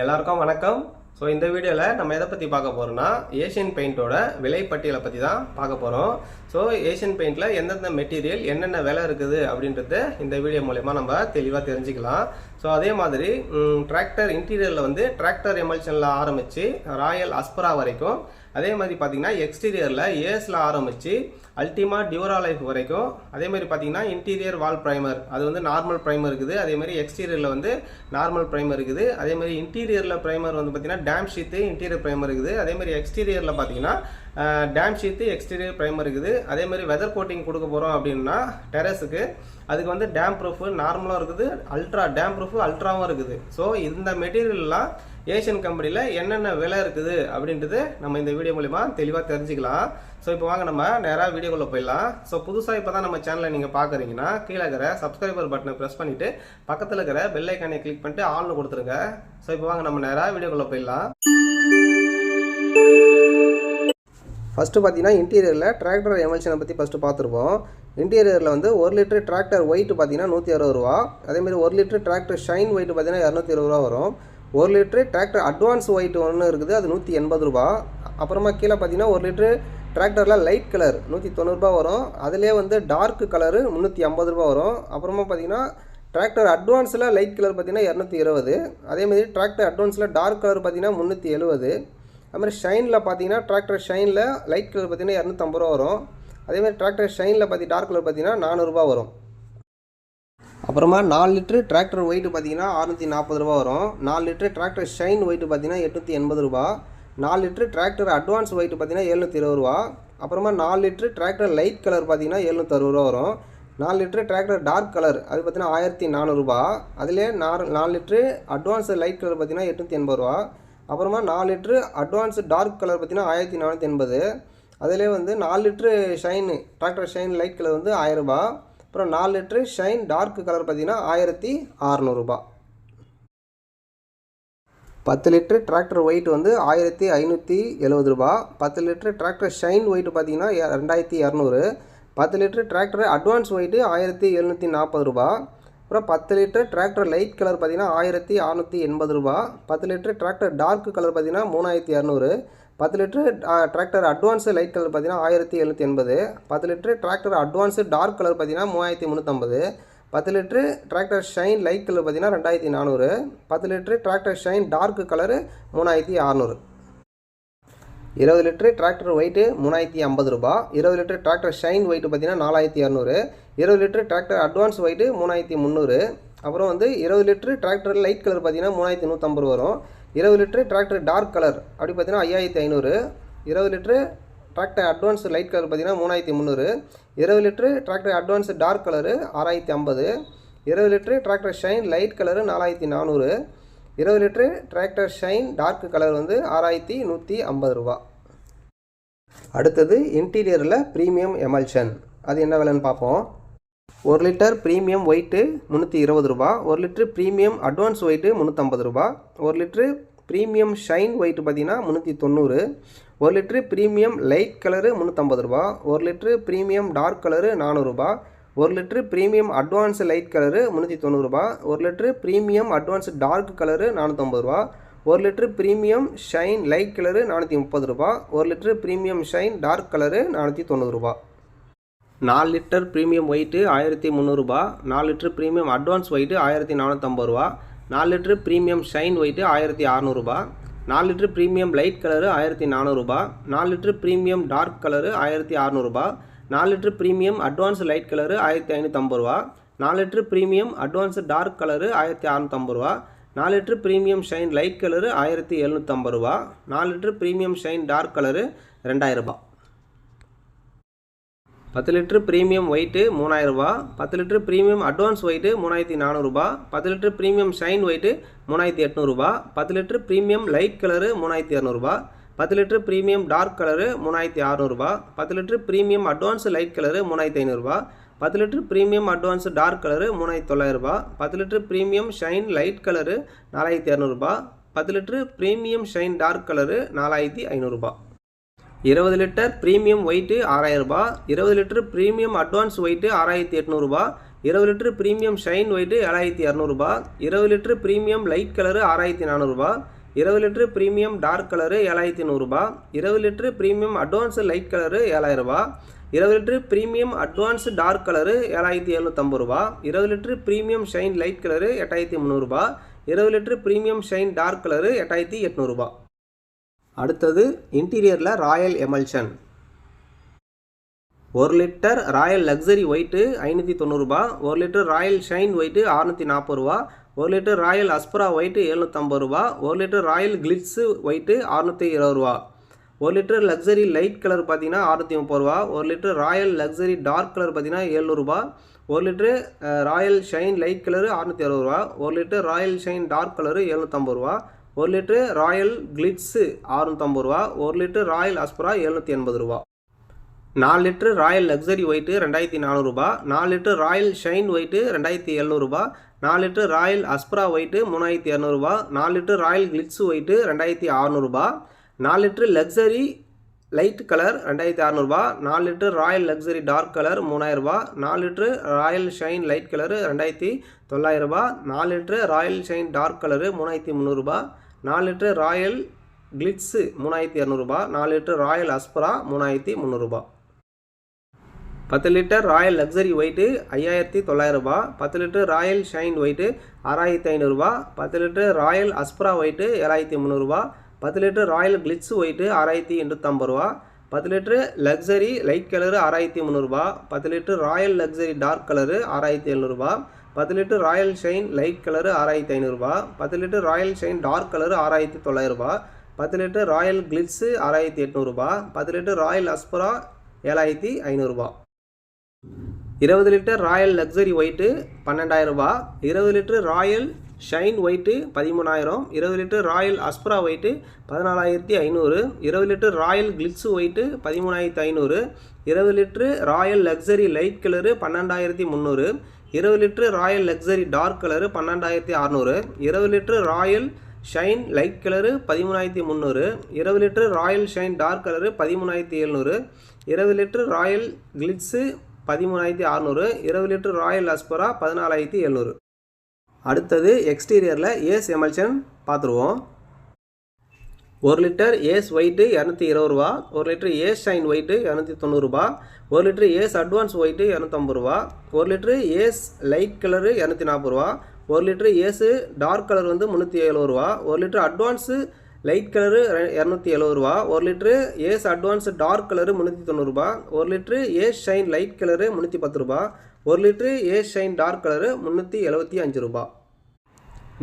எல்லாருக்கும் வணக்கம். ஸோ இந்த வீடியோவில் நம்ம எதை பற்றி பார்க்க போகிறோம்னா ஏஷியன் பெயிண்டோட விலை பட்டியலை பற்றி தான் பார்க்க போகிறோம் ஸோ ஏஷியன் பெயிண்டில் எந்தெந்த மெட்டீரியல் என்னென்ன விலை இருக்குது அப்படின்றது இந்த வீடியோ மூலயமா நம்ம தெளிவாக தெரிஞ்சுக்கலாம். ஸோ அதே மாதிரி டிராக்டர் இன்டீரியரில் வந்து டிராக்டர் எமல்ஷனில் ஆரம்பித்து ராயல் அஸ்பரா வரைக்கும். அதே மாதிரி பார்த்தீங்கன்னா எக்ஸ்டீரியரில் ஏஸில் ஆரம்பித்து அல்டிமா டியூரா லைஃப் வரைக்கும் அதே மாதிரி பார்த்தீங்கன்னா இன்டீரியர் வால் ப்ரைமர் அது வந்து நார்மல் ப்ரைமர் இருக்குது. அதே மாதிரி எக்ஸ்டீரியரில் வந்து நார்மல் ப்ரைமர் இருக்குது. அதே மாதிரி இன்டீரியரில் ப்ரைமர் வந்து பார்த்தீங்கன்னா டேம் ஷீத்து இன்டீரியர் ப்ரைமர் இருக்குது. அதே மாதிரி எக்ஸ்டீரியரில் பார்த்தீங்கன்னா டேம் ஷீத்து எக்ஸ்டீரியர் ப்ரைமர் இருக்குது. அதே மாதிரி வெதர் கோட்டிங் கொடுக்க போகிறோம் அப்படின்னா டெரஸுக்கு அதுக்கு வந்து டேம் ப்ரூஃப் நார்மலாக இருக்குது. அல்ட்ரா டேம் ப்ரூஃப் அல்ட்ராவும் இருக்குது. ஸோ இந்த மெட்டீரியல்லாம் ஏஷியன் கம்பெனியில் என்னென்ன விலை இருக்குது அப்படின்றது நம்ம இந்த வீடியோ மூலிமா தெளிவாக தெரிஞ்சுக்கலாம். ஸோ இப்போ வாங்க நம்ம நேராக வீடியோக்குள்ளே போயிடலாம். ஸோ புதுசாக இப்போ தான் நம்ம சேனலை நீங்கள் பார்க்குறீங்கன்னா கீழே இருக்கிற சப்ஸ்கிரைபர் பட்டனை ப்ரெஸ் பண்ணிவிட்டு பக்கத்தில் இருக்கிற பெல் ஐக்கானை கிளிக் பண்ணிட்டு ஆல்னு கொடுத்துருங்க. ஸோ இப்போ வாங்க நம்ம நேராக வீடியோக்குள்ளே போயிடலாம். ஃபஸ்ட்டு பார்த்தீங்கன்னா இன்டீரியரில் டிராக்டர் எமல்ஷனை பற்றி ஃபஸ்ட்டு பார்த்துருப்போம் இன்டீரியரில் வந்து ஒரு லிட்டர் டிராக்டர் ஒயிட் பார்த்தீங்கன்னா நூற்றி அறுபது ரூபா. அதேமாதிரி ஒரு லிட்டர் டிராக்டர் ஷைன் ஒயிட் பார்த்தீங்கன்னா இரநூத்தி இருபது ரூபா வரும். ஒரு லிட்டரு டிராக்டர் அட்வான்ஸ் ஒயிட் ஒன்று இருக்குது அது நூற்றி எண்பது ரூபா. அப்புறமா கீழே பார்த்தீங்கன்னா ஒரு லிட்டரு டிராக்டரில் லைட் கலர் நூற்றி தொண்ணூறுபா வரும். அதிலே வந்து டார்க் கலரு முந்நூற்றி ஐம்பது ரூபா வரும். அப்புறமா பார்த்தீங்கன்னா டிராக்டர் அட்வான்ஸில் லைட் கலர் பார்த்தீங்கன்னா இரநூத்தி இருபது. அதேமாதிரி டிராக்டர் அட்வான்ஸில் டார்க் கலர் பார்த்தீங்கன்னா முந்நூற்றி எழுபது. அதுமாதிரி ஷைனில் பார்த்தீங்கன்னா டிராக்டர் ஷைனில் லைட் கலர் பார்த்தீங்கன்னா இரநூத்தம்பது ரூபா வரும். அதேமாதிரி டிராக்டர் ஷைனில் பார்த்தி டார்க் கலர் பார்த்தீங்கன்னா நானூறுரூபா வரும். அப்புறமா நாலு லிட்ரு டிராக்டர் ஒயிட்டு பார்த்தீங்கன்னா அறுநூற்றி நாற்பது ரூபா வரும். நாலு லிட்ரு டிராக்டர் ஷைன் ஒயிட்டு பார்த்தீங்கன்னா எட்நூற்றி எண்பது ரூபா நாலு லிட்ரு டிராக்டர் அட்வான்ஸ் ஒயிட் பார்த்தீங்கன்னா எழுநூற்றி இருபது ரூபா. அப்புறமா நாலு லிட்ரு டிராக்டர் லைட் கலர் பார்த்தீங்கன்னா எழுநூற்றி அறுபது ரூபா வரும். நாலு லிட்ரு டிராக்டர் டார்க் கலர் அது பார்த்தீங்கன்னா ஆயிரத்தி நானூறுரூபா அதிலே நாலு நாலு லிட்ரு அட்வான்ஸ் லைட் கலர் பார்த்தீங்கன்னா எட்நூற்றி எண்பது ரூபா. அப்புறமா நாலு லிட்ரு அட்வான்ஸ் டார்க் கலர் பார்த்தீங்கன்னா ஆயிரத்தி நானூற்றி எண்பது. அதிலே வந்து நாலு litre shine Tractor shine light colour வந்து ஆயிரரூபா அப்புறம் நாலு லிட்ரு ஷைன் டார்க் கலர் பார்த்தீங்கன்னா ஆயிரத்தி அறநூறுபா பத்து லிட்ரு டிராக்டர் ஒயிட் வந்து ஆயிரத்தி ஐநூற்றி எழுபது ரூபா. பத்து லிட்ரு டிராக்டர் ஷைன் ஒயிட் பார்த்தீங்கன்னா ரெண்டாயிரத்தி இரநூறு. பத்து லிட்ரு டிராக்டர் அட்வான்ஸ் ஒயிட்டு ஆயிரத்தி எழுநூற்றி நாற்பது ரூபா. அப்புறம் பத்து லிட்ரு டிராக்டர் லைட் கலர் பார்த்தீங்கன்னா ஆயிரத்தி அறநூற்றி எண்பது ரூபா. பத்து லிட்ரு டிராக்டர் டார்க் கலர் பார்த்தீங்கன்னா மூணாயிரத்தி இரநூறு. பத்து litre Tractor advance light colour பார்த்தீங்கன்னா ஆயிரத்தி எழுநூற்றி எண்பது. பத்து litre Tractor advance dark colour பார்த்தீங்கன்னா மூவாயிரத்தி முந்நூற்றம்பது பத்து litre Tractor shine light colour பார்த்தீங்கன்னா ரெண்டாயிரத்தி நானூறு. பத்து litre Tractor shine dark colour மூணாயிரத்தி அறநூறு. இருபது லிட்ரு டிராக்டர் ஒயிட்டு மூணாயிரத்தி ஐம்பது ரூபா. இருபது லிட்ரு டிராக்டர் ஷைன் ஒயிட்டு பார்த்தீங்கன்னா நாலாயிரத்தி இரநூறு இருபது லிட்டரு டிராக்டர் அட்வான்ஸ் ஒயிட்டு மூணாயிரத்தி முந்நூறு. அப்புறம் வந்து இருபது லிட்டரு டிராக்டர் லைட் கலர் பார்த்தீங்கன்னா மூணாயிரத்தி நூற்றம்பது வரும். இருபது லிட்டரு டிராக்டர் டார்க் கலர் அப்படி பார்த்தீங்கன்னா ஐயாயிரத்தி ஐநூறு. இருபது litre Tractor advance light colour பார்த்தீங்கன்னா மூணாயிரத்தி முந்நூறு. இருபது litre Tractor advance dark colour ஆறாயிரத்தி ஐம்பது. இருபது litre Tractor shine light colour நாலாயிரத்தி நானூறு. இருபது litre Tractor shine dark colour வந்து ஆறாயிரத்தி நூற்றி ஐம்பது ரூபா. அடுத்தது இன்டீரியரில் ப்ரீமியம் எமல்ஷன் அது என்ன விலைன்னு பார்ப்போம். ஒரு லிட்டர் ப்ரீமியம் ஒயிட்டு முந்நூற்றி இருபது ரூபா. ஒரு லிட்டரு ப்ரீமியம் அட்வான்ஸ் ஒயிட்டு முந்நூற்றம்பது ரூபா. ஒரு லிட்ரு ப்ரீமியம் ஷைன் ஒயிட்டு பார்த்தீங்கன்னா முந்நூற்றி தொண்ணூறு. ஒரு லிட்ரு ப்ரீமியம் லைட் கலரு முந்நூற்றம்பது ரூபா. ஒரு லிட்ரு ப்ரீமியம் டார்க் கலரு நானூறுரூபா ஒரு litre premium advance light colour முந்நூற்றி தொண்ணூறுரூபா ஒரு litre premium advance dark colour நானூற்றம்பது ரூபா. ஒரு litre premium shine light colour நானூற்றி முப்பது ரூபா. ஒரு litre premium shine dark colour நானூற்றி தொண்ணூறுரூபா நாலு லிட்டர் ப்ரீமியம் ஒயிட்டு ஆயிரத்தி முந்நூறுரூபா நாலு லிட்டர் ப்ரீமியம் அட்வான்ஸ் ஒயிட்டு ஆயிரத்தி நானூற்றம்பது ரூபா. நாலு லிட்ரு ப்ரீமியம் ஷைன் ஒயிட்டு ஆயிரத்தி அறநூறுபா நாலு லிட்டர் ப்ரீமியம் லைட் கலரு ஆயிரத்தி நானூறுபா நாலு லிட்டர் ப்ரீமியம் டார்க் கலரு ஆயிரத்தி அறநூறுபா நாலு litre premium advance light colour ஆயிரத்தி ஐநூற்றம்பது ரூபா. நாலு litre premium advance dark colour ஆயிரத்தி அறநூற்றம்பது ரூபா. நாலு litre premium shine light colour ஆயிரத்தி எழுநூற்றம்பது ரூபா. நாலு litre premium shine dark colour ரெண்டாயிரம் பத்து லிட்ரு ப்ரீமியம் ஒயிட்டு மூணாயிரரூபா பத்து லிட்டரு ப்ரீமியம் அட்வான்ஸ் ஒயிட்டு மூணாயிரத்தி நானூறுரூபா பத்து லிட்டரு ப்ரீமியம் ஷைன் ஒயிட்டு மூணாயிரத்தி எட்நூறுபா பத்து லிட்டரு ப்ரீமியம் லைட் கலரு மூணாயிரத்தி இரநூறுபா பத்து லிட்டரு ப்ரீமியம் டார்க் கலரு மூணாயிரத்தி அறநூறுபா பத்து litre premium advance light colour மூணாயிரத்தி ஐநூறுரூபா பத்து litre premium advance dark colour மூணாயிரத்தி தொள்ளாயிரரூபா பத்து litre premium shine light colour நாலாயிரத்தி இரநூறுபா பத்து litre premium shine dark colour நாலாயிரத்தி ஐநூறுரூபா இருபது லிட்டர் ப்ரீமியம் ஒயிட்டு ஆறாயிரரூபா இருபது லிட்டர் ப்ரீமியம் அட்வான்ஸ் ஒயிட்டு ஆறாயிரத்தி எட்நூறுபா இருபது லிட்டர் ப்ரீமியம் ஷைன் ஒயிட்டு ஏழாயிரத்தி இரநூறுபா இருபது லிட்டரு ப்ரீமியம் லைட் கலரு ஆறாயிரத்தி நானூறுபா இருபது லிட்டரு ப்ரீமியம் டார்க் கலரு ஏழாயிரத்தி நூறுரூபா இருபது litre premium advance light colour ஏழாயிரரூபா இருபது litre premium advance dark colour ஏழாயிரத்தி எழுநூற்றம்பது ரூபா இருபது litre premium shine light colour எட்டாயிரத்தி முந்நூறுபா இருபது litre premium shine dark colour எட்டாயிரத்தி எட்நூறுபா அடுத்தது இன்டீரியரில் ராயல் எமல்ஷன். ஒரு லிட்டர் ராயல் லக்ஸரி ஒயிட்டு ஐநூற்றி தொண்ணூறுபா ஒரு லிட்டர் ராயல் ஷைன் ஒயிட்டு அறுநூற்றி நாற்பது ரூபா ஒரு லிட்டர் ராயல் அஸ்பரா ஒயிட்டு எழுநூற்றம்பது ரூபா ஒரு லிட்டர் ராயல் கிளிட்ஸு ஒயிட்டு அறுநூற்றி இருபது ரூபா. ஒரு லிட்டர் லக்ஸரி லைட் கலர் பார்த்தீங்கன்னா அறுநூற்றி முப்பது ரூபா ஒரு litre Royal luxury dark colour பார்த்தீங்கன்னா எழுநூறுபா ஒரு litre Royal shine light colour அறுநூற்றி அறுபது ரூபா ஒரு litre Royal shine dark colour எழுநூற்றம்பது ரூபா. ஒரு லிட்டரு ராயல் கிளிட்ஸு அறுநூற்றம்பது ரூபா ஒரு லிட்டரு ராயல் அஸ்பரா எழுநூற்றி எண்பது ரூபா. நாலு லிட்டரு ராயல் லக்ஸரி ஒயிட்டு ரெண்டாயிரத்தி நானூறுரூபா நாலு லிட்டர் ராயல் ஷைன் ஒயிட்டு ரெண்டாயிரத்தி எழுநூறுபா நாலு லிட்டரு ராயல் அஸ்பரா ஒயிட்டு மூணாயிரத்தி இரநூறுபா நாலு லிட்டர் ராயல் கிளிட்ஸ் ஒயிட்டு ரெண்டாயிரத்தி அறநூறுபா நாலு லிட்ரு லக்ஸரி லைட் கலர் ரெண்டாயிரத்தி அறநூறுபா நாலு litre Royal luxury dark colour மூணாயிரரூபா நாலு litre Royal shine light colour ரெண்டாயிரத்தி தொள்ளாயிரரூபா நாலு litre Royal shine dark colour மூணாயிரத்தி முந்நூறுரூபா நாலு லிட்டர் ராயல் கிளிட்ஸு மூணாயிரத்தி இரநூறுபா நாலு லிட்டர் ராயல் அஸ்பரா மூணாயிரத்தி முந்நூறுபா. பத்து லிட்டர் ராயல் லக்ஸரி ஒயிட்டு ஐயாயிரத்தி தொள்ளாயிரரூபா பத்து லிட்டர் ராயல் ஷைன் ஒயிட்டு ஆறாயிரத்தி ஐநூறுரூபா பத்து லிட்டர் ராயல் அஸ்பரா ஒயிட்டு ஏழாயிரத்தி முந்நூறுரூபா பத்து லிட்டர் ராயல் கிளிட்ஸ் ஒயிட்டு ஆறாயிரத்தி எண்ணூற்றம்பது ரூபா பத்து லிட்டரு லக்ஸரி லைட் கலரு ஆறாயிரத்தி முந்நூறுரூபா பத்து litre Royal luxury dark colour ஆறாயிரத்தி எழுநூறுபா பத்து litre Royal shine light colour ஆறாயிரத்தி ஐநூறுரூபா பத்து litre Royal shine dark colour ஆறாயிரத்தி தொள்ளாயிரரூபா பத்து லிட்டர் ராயல் கிளிட்ஸு ஆறாயிரத்தி எட்நூறுபா பத்து லிட்டர் ராயல் அஸ்பரா ஏழாயிரத்தி ஐநூறுரூபா இருபது லிட்டர் ராயல் லக்ஸரி ஒயிட்டு பன்னெண்டாயிரரூபா இருபது லிட்டர் ராயல் ஷைன் ஒயிட்டு பதிமூணாயிரம் இருபது லிட்டர் ராயல் அஸ்ப்ரா ஒயிட்டு பதினாலாயிரத்தி ஐநூறு இருபது லிட்டர் ராயல் கிளிட்ஸு ஒயிட்டு பதிமூணாயிரத்தி ஐநூறு இருபது litre Royal luxury light colour பன்னெண்டாயிரத்தி முந்நூறு இருபது litre Royal luxury dark colour பன்னெண்டாயிரத்தி அறநூறு இருபது litre Royal shine light colour பதிமூணாயிரத்தி முந்நூறு இருபது litre Royal shine dark colour பதிமூணாயிரத்தி எழுநூறு இருபது லிட்ரு ராயல் கிளிட்ஸு பதிமூணாயிரத்தி அறநூறு இருபது லிட்ரு ராயல் அஸ்பரா பதினாலாயிரத்தி எழுநூறு. அடுத்தது எக்ஸ்டீரியரில் ஏஸ் எமல்ஷன் பார்த்துருவோம். ஒரு லிட்டர் ஏஸ் ஒயிட்டு இரநூத்தி இருபது ரூபா ஒரு லிட்டர் ஏஸ் ஷைன் ஒயிட்டு இரநூத்தி தொண்ணூறுரூபா ஒரு லிட்டர் ஏஸ் அட்வான்ஸ் ஒயிட்டு இரநூத்தம்பது ரூபா ஒரு லிட்டரு ஏஸ் லைட் கலரு இரநூத்தி நாற்பது ரூபா ஒரு லிட்டரு ஏஸு டார்க் கலர் வந்து முந்நூற்றி எழுபது ரூபா ஒரு லிட்டர் அட்வான்ஸு லைட் கலரு இரநூத்தி எழுபது ரூபா ஒரு litre Ace advance dark colour முந்நூற்றி தொண்ணூறுபா ஒரு litre Ace shine light colour முந்நூற்றி பத்து ரூபா ஒரு litre Ace shine dark colour முந்நூற்றி எழுபத்தி அஞ்சு ரூபா.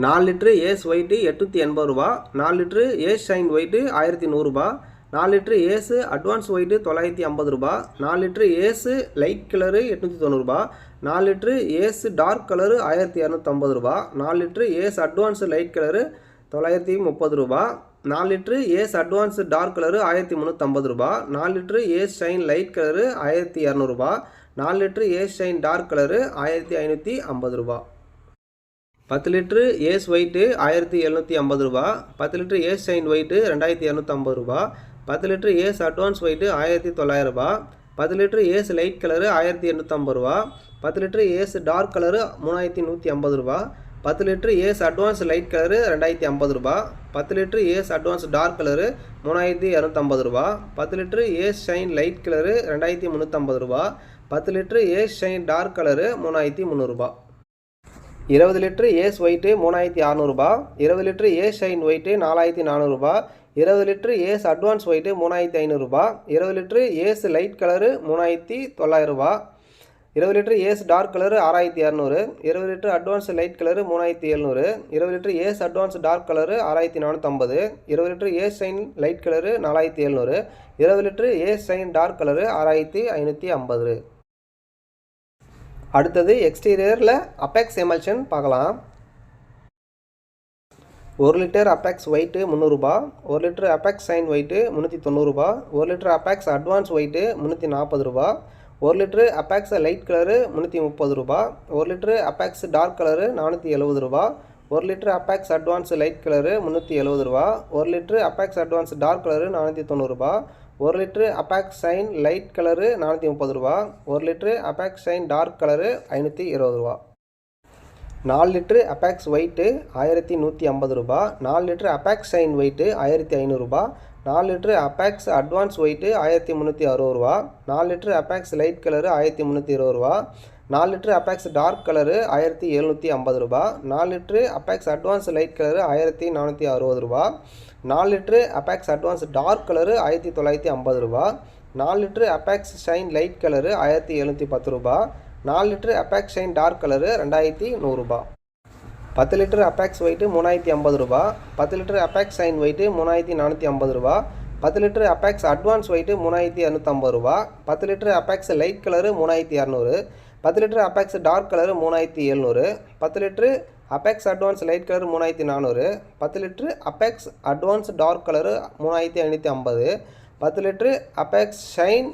நாலு லிட்ரு ஏஸ் ஒயிட்டு எட்நூற்றி எண்பது ரூபா நாலு லிட்ரு ஏஸ் ஷைன் ஒயிட்டு ஆயிரத்தி நூறுரூபா நாலு லிட்ரு ஏஸு அட்வான்ஸ் ஒயிட்டு தொள்ளாயிரத்தி ஐம்பது ரூபா நாலு லிட்ரு ஏஸு லைட் கலரு எட்நூற்றி தொண்ணூறுபா நாலு லிட்ரு ஏஸு டார்க் கலரு ஆயிரத்தி இரநூத்தம்பது ரூபா நாலு litre Ace advance light colour தொள்ளாயிரத்தி முப்பது ரூபா நாலு litre Ace advance dark colour ஆயிரத்தி முந்நூற்றம்பது ரூபா நாலு litre Ace shine light colour ஆயிரத்தி இரநூறுபா நாலு litre Ace shine dark colour ஆயிரத்தி ஐநூற்றி ஐம்பது ரூபா. பத்து லிட்ரு ஏஸ் ஒயிட்டு ஆயிரத்தி எழுநூற்றி ஐம்பது ரூபா பத்து லிட்ரு ஏஸ் ஷைன் ஒயிட்டு ரெண்டாயிரத்தி இரநூத்தம்பது ரூபா பத்து லிட்ரு ஏஸ் அட்வான்ஸ் ஒயிட்டு ஆயிரத்தி தொள்ளாயிரரூபா பத்து லிட்ரு ஏஸ் லைட் கலரு ஆயிரத்தி எண்ணூற்றம்பது ரூபா பத்து லிட்ரு ஏஸ் டார்க் கலரு மூணாயிரத்தி நூற்றி ஐம்பது ரூபா பத்து litre Ace advance light colour ரெண்டாயிரத்தி ஐம்பது ரூபா பத்து litre Ace advance dark colour மூணாயிரத்தி இரநூத்தம்பது ரூபா பத்து litre Ace shine light colour ரெண்டாயிரத்தி முந்நூற்றம்பது ரூபா பத்து litre Ace shine dark colour மூணாயிரத்தி முந்நூறுரூபா இருபது லிட்டரு ஏஸ் ஒயிட்டு மூணாயிரத்தி அறநூறுபா இருபது லிட்டரு ஏஸ் ஷைன் ஒயிட்டு நாலாயிரத்தி நானூறுபா இருபது லிட்டரு ஏஸ் அட்வான்ஸ் ஒயிட்டு மூணாயிரத்தி ஐநூறுரூபா இருபது லிட்ரு ஏஸ் லைட் கலரு மூணாயிரத்தி தொள்ளாயிரரூபா இருபது லிட்டரு ஏஸ் டார்க் கலரு ஆறாயிரத்தி இரநூறு இருபது லிட்டரு அட்வான்ஸ் லைட் கலரு மூணாயிரத்தி எழுநூறு இருபது litre Ace advance dark colour ஆறாயிரத்தி நானூற்றம்பது இருபது litre Ace shine light colour நாலாயிரத்தி எழுநூறு இருபது litre Ace shine dark colour ஆறாயிரத்தி ஐநூற்றி ஐம்பது. அடுத்தது எக்ஸ்டீரியரில் அப்பேக்ஸ் எமல்ஷன் பார்க்கலாம். ஒரு லிட்டர் அப்பேக்ஸ் ஒயிட்டு முந்நூறுரூபா ஒரு லிட்டர் அப்பேக்ஸ் சைன் ஒயிட்டு முந்நூற்றி தொண்ணூறுரூபா ஒரு லிட்டர் அப்பேக்ஸ் அட்வான்ஸ் ஒயிட்டு முந்நூற்றி நாற்பது ரூபா ஒரு லிட்ரு அப்பேக்ஸ் லைட் கலரு முந்நூற்றி முப்பது ரூபா ஒரு லிட்ரு அப்பேக்ஸ் டார்க் கலரு நானூற்றி எழுபது ரூபா ஒரு litre Apex advance light colour முந்நூற்றி எழுபது ரூபா ஒரு litre Apex advance dark colour நானூற்றி தொண்ணூறுரூபா ஒரு litre Apex shine light colour நானூற்றி முப்பது ரூபா. ஒரு litre Apex shine dark colour ஐநூற்றி இருபது ரூபா. நாலு லிட்ரு அப்பாக்ஸ் ஒயிட்டு ஆயிரத்தி நூற்றி ஐம்பது ரூபா. நாலு லிட்ரு அப்பாக்ஸ் ஷைன் ஒயிட்டு ஆயிரத்தி ஐநூறுரூபா நாலு லிட்ரு அப்பாக்ஸ் அட்வான்ஸ் ஒயிட்டு ஆயிரத்தி முந்நூற்றி அறுபது ரூபா. நாலு லிட்ரு அப்பாக்ஸ் லைட் கலரு ஆயிரத்தி முந்நூற்றி இருபது ரூபா. நாலு லிட்ரு அப்பாக்ஸ் டார்க் கலரு ஆயிரத்தி எழுநூற்றி ஐம்பது ரூபா. நாலு litre Apex advance light colour ஆயிரத்தி நானூற்றி அறுபது ரூபா. நாலு litre Apex advance dark colour ஆயிரத்தி தொள்ளாயிரத்தி ஐம்பது ரூபா. நாலு litre Apex shine light colour ஆயிரத்தி எழுநூற்றி பத்து ரூபா. நாலு litre Apex shine dark colour ரெண்டாயிரத்தி நூறுரூபா பத்து லிட்டர் அப்பாக்ஸ் ஒயிட்டு மூணாயிரத்தி ஐம்பது ரூபா. பத்து லிட்டர் அப்பாக்ஸ் ஷைன் ஒயிட்டு மூணாயிரத்தி நானூற்றி ஐம்பது ரூபா. பத்து லிட்டர் அப்பாக்ஸ் அட்வான்ஸ் ஒயிட்டு மூணாயிரத்தி இரநூத்தம்பது ரூபா. பத்து லிட்டர் அப்பாக்ஸ் லைட் கலரு மூணாயிரத்தி இரநூறு பத்து லிட்டர் அப்பாக்ஸ் டார்க் கலரு மூணாயிரத்தி எழுநூறு. பத்து litre Apex advance light colour மூணாயிரத்தி நானூறு பத்து litre Apex advance dark colour மூணாயிரத்தி ஐநூற்றி ஐம்பது பத்து litre Apex shine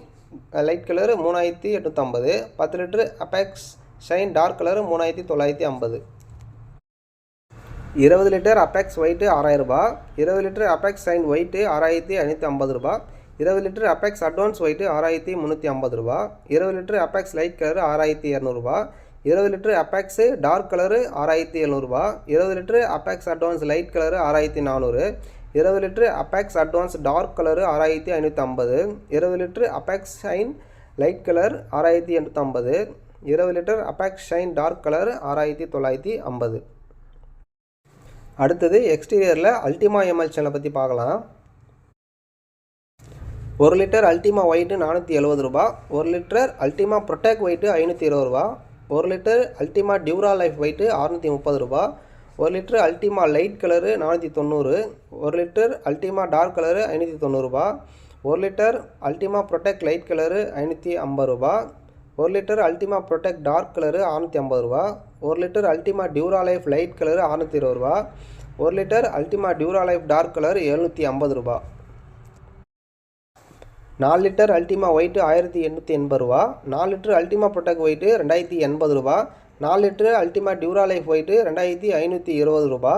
light colour மூணாயிரத்தி எட்நூற்றம்பது பத்து litre Apex shine dark colour மூணாயிரத்தி தொள்ளாயிரத்தி ஐம்பது. இருபது லிட்டர் அபெக்ஸ் ஒயிட்டு ஆறாயிரரூபா இருபது லிட்டர் அபெக்ஸ் ஷைன் ஒயிட்டு ஆறாயிரத்தி ஐநூற்றி ஐம்பது ரூபா இருபது லிட்டர் அபெக்ஸ் அட்வான்ஸ் ஒயிட்டு ஆறாயிரத்தி முந்நூற்றி ஐம்பது ரூபா இருபது லிட்டர் அபெக்ஸ் லைட் கலர் ஆறாயிரத்தி இரநூறுபா இருபது லிட்டர் அப்பாக்ஸு டார்க் கலரு ஆறாயிரத்தி எழுநூறுபா. இருபது litre Apex advance light colour ஆறாயிரத்தி நானூறு. இருபது litre Apex advance dark colour ஆறாயிரத்தி ஐநூற்றி ஐம்பது இருபது litre Apex shine light colour ஆறாயிரத்தி எண்ணூற்றம்பது இருபது litre Apex shine dark colour ஆறாயிரத்தி தொள்ளாயிரத்தி ஐம்பது. அடுத்தது எக்ஸ்டீரியரில் அல்டிமா எம்எல்ஷனை பற்றி பார்க்கலாம். ஒரு லிட்டர் அல்டிமா ஒயிட்டு நானூற்றி எழுபது ரூபா. ஒரு லிட்டர் அல்டிமா ப்ரொடெக் ஒயிட்டு ஐநூற்றி இருபது ரூபா. ஒரு லிட்டர் அல்டிமா டியூரா லைஃப் ஒயிட்டு அறுநூற்றி முப்பது ரூபா. ஒரு லிட்டர் அல்டிமா லைட் கலரு நானூற்றி தொண்ணூறு. ஒரு லிட்டர் அல்டிமா டார்க் கலரு ஐநூற்றி தொண்ணூறுரூபா ஒரு litre Ultima Protek light colour ஐநூற்றி ஐம்பது ரூபா. ஒரு litre Ultima Protek dark colour அறுநூற்றி ஐம்பது ரூபா. ஒரு litre Ultima Duralife light colour அறுநூற்றி இருபது ரூபா. ஒரு litre Ultima Duralife dark colour எழுநூற்றி ஐம்பது ரூபா. நாலு லிட்டர் அல்டிமா ஒயிட்டு ஆயிரத்தி எண்ணூற்றி எண்பது ரூபா. நாலு லிட்டர் அல்டிமா ப்ரொடக்ட் ஒயிட்டு ரெண்டாயிரத்தி எண்பது ரூபா. நாலு லிட்டரு அல்டிமா டியூரா லைஃப் ஒயிட்டு ரெண்டாயிரத்தி ஐநூற்றி இருபது ரூபா.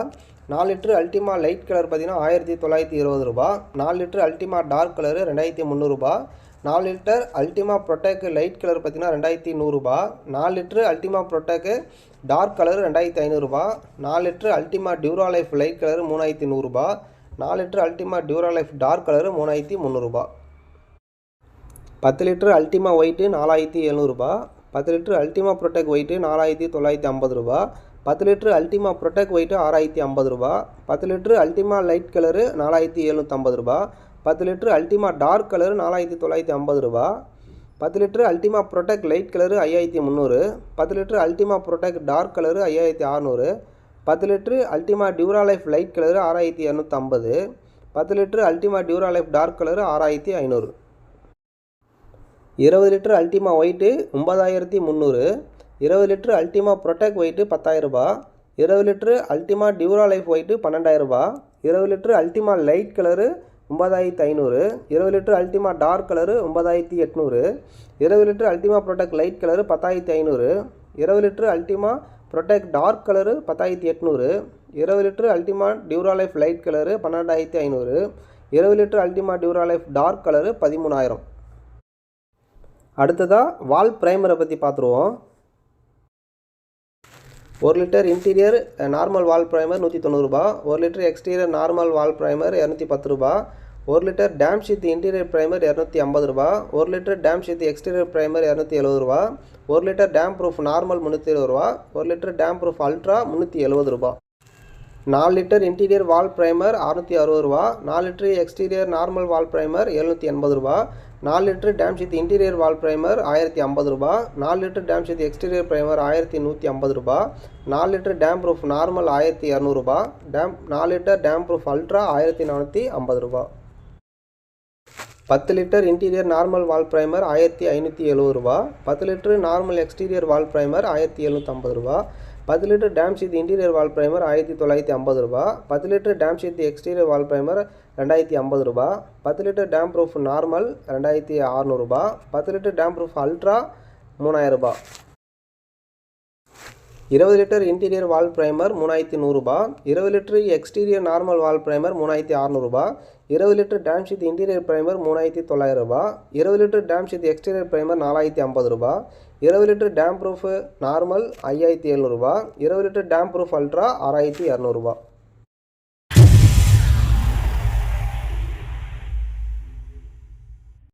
நாலு லிட்டரு அல்டிமா லைட் கலர் பார்த்தீங்கன்னா ஆயிரத்தி தொள்ளாயிரத்தி இருபது ரூபா. நாலு லிட்டர் அல்டிமா டார்க் கலரு ரெண்டாயிரத்தி முந்நூறுரூபா நாலு litre Ultima Protek light colour பார்த்தீங்கன்னா ரெண்டாயிரத்தி நூறுரூபா நாலு litre Ultima Protek dark colour ரெண்டாயிரத்தி ஐநூறுரூபா நாலு litre Ultima Duralife light colour மூணாயிரத்தி நூறுரூபா நாலு litre Ultima Duralife dark colour மூணாயிரத்தி முந்நூறுரூபா பத்து லிட்டரு அல்டிமா ஒயிட்டு நாலாயிரத்தி எழுநூறுபா. பத்து லிட்ரு அல்டிமா ப்ரொடெக்ட் ஒயிட்டு நாலாயிரத்தி தொள்ளாயிரத்தி ஐம்பது ரூபா. பத்து லிட்டரு அல்டிமா ப்ரொடெக்ட் ஒயிட்டு ஆறாயிரத்தி ஐம்பது ரூபா. பத்து லிட்டரு அல்டிமா லைட் கலரு நாலாயிரத்தி எழுநூற்றம்பது ரூபா. பத்து லிட்ரு அல்டிமா டார்க் கலரு நாலாயிரத்தி தொள்ளாயிரத்தி ஐம்பது ரூபா. பத்து litre Ultima Protek light colour ஐயாயிரத்தி முந்நூறு. பத்து litre Ultima Protek dark colour ஐயாயிரத்தி அறநூறு பத்து litre Ultima Duralife light colour ஆறாயிரத்தி இரநூத்தம்பது பத்து litre Ultima Duralife dark colour ஆறாயிரத்தி ஐநூறு. இருபது லிட்டர் அல்டிமா ஒயிட்டு ஒம்பதாயிரத்தி முந்நூறு. இருபது லிட்டர் அல்டிமா ப்ரொடெக் ஒயிட்டு பத்தாயிரரூபா இருபது லிட்டரு அல்டிமா டியூரா லைஃப் ஒயிட்டு பன்னெண்டாயிரரூபா இருபது லிட்டரு அல்டிமா லைட் கலரு ஒன்பதாயிரத்தி ஐநூறு. இருபது லிட்டர் அல்டிமா டார்க் கலரு ஒம்பதாயிரத்தி எட்நூறு. இருபது litre Ultima protect light colour பத்தாயிரத்தி ஐநூறு. இருபது litre Ultima protect dark colour பத்தாயிரத்தி எட்நூறு. இருபது litre Ultima dura life light colour பன்னெண்டாயிரத்தி ஐநூறு. இருபது litre Ultima dura life dark colour பதிமூணாயிரம். அடுத்ததாக வால் ப்ரைமரை பற்றி பார்த்துருவோம் ஒரு litre interior normal wall primer நூற்றி தொண்ணூறுரூபா ஒரு litre exterior normal wall primer இரநூத்தி பத்து ரூபா. ஒரு litre damp sheath interior primer இரநூத்தி ஐம்பது ரூபா. ஒரு litre damp sheath exterior primer இரநூத்தி எழுபது ரூபா. ஒரு லிட்டர் டேம் ப்ரூஃப் நார்மல் முந்நூற்றி இருபது ரூபா. ஒரு லிட்டர் டேம் ப்ரூஃப் அல்ட்ரா முந்நூற்றி எழுபது ரூபா. நாலு லிட்டர் இன்டீரியர் வால் ப்ரைமர் அறுநூற்றி அறுபது ரூபா. நாலு litre exterior normal wall primer எழுநூற்றி எண்பது ரூபா. நாலு litre damp sheath interior wall primer ஆயிரத்தி ஐம்பது ரூபா நாலு litre damp sheath exterior primer ஆயிரத்தி நூற்றி ஐம்பது ரூபா நாலு லிட்டர் டேம் ப்ரூஃப் நார்மல் ஆயிரத்தி இரநூறுபா டேம் நாலு லிட்டர் டேம் ப்ரூஃப் அல்ட்ரா ஆயிரத்தி நானூற்றி ஐம்பது ரூபா. பத்து litre interior normal wall primer ஆயிரத்தி ஐநூற்றி எழுபது ரூபா பத்து litre normal exterior wall primer ஆயிரத்தி எழுநூற்றம்பது ரூபா பத்து litre damp sheet interior wall primer ஆயிரத்தி தொள்ளாயிரத்தி ஐம்பது ரூபா. பத்து litre damp sheet exterior wall primer ரெண்டாயிரத்தி ஐம்பது ரூபா. பத்து லிட்டர் டேம் ப்ரூஃப் நார்மல் ரெண்டாயிரத்தி அறநூறுபா பத்து லிட்டர் டேம் ப்ரூஃப் அல்ட்ரா மூணாயிரரூபா இருபது லிட்டர் இன்டீரியர் வால் ப்ரைமர் மூணாயிரத்தி நூறுரூபா இருபது litre exterior normal wall primer மூணாயிரத்தி அறநூறுபா இருபது litre damp sheet interior primer மூணாயிரத்தி தொள்ளாயிரரூபா இருபது litre damp sheet exterior primer நாலாயிரத்தி ஐம்பது ரூபா. இருபது லிட்டர் டேம் ப்ரூஃபு நார்மல் ஐயாயிரத்தி எழுநூறுபா இருபது லிட்டர் டேம் ப்ரூஃப் அல்ட்ரா ஆறாயிரத்தி இரநூறுபா.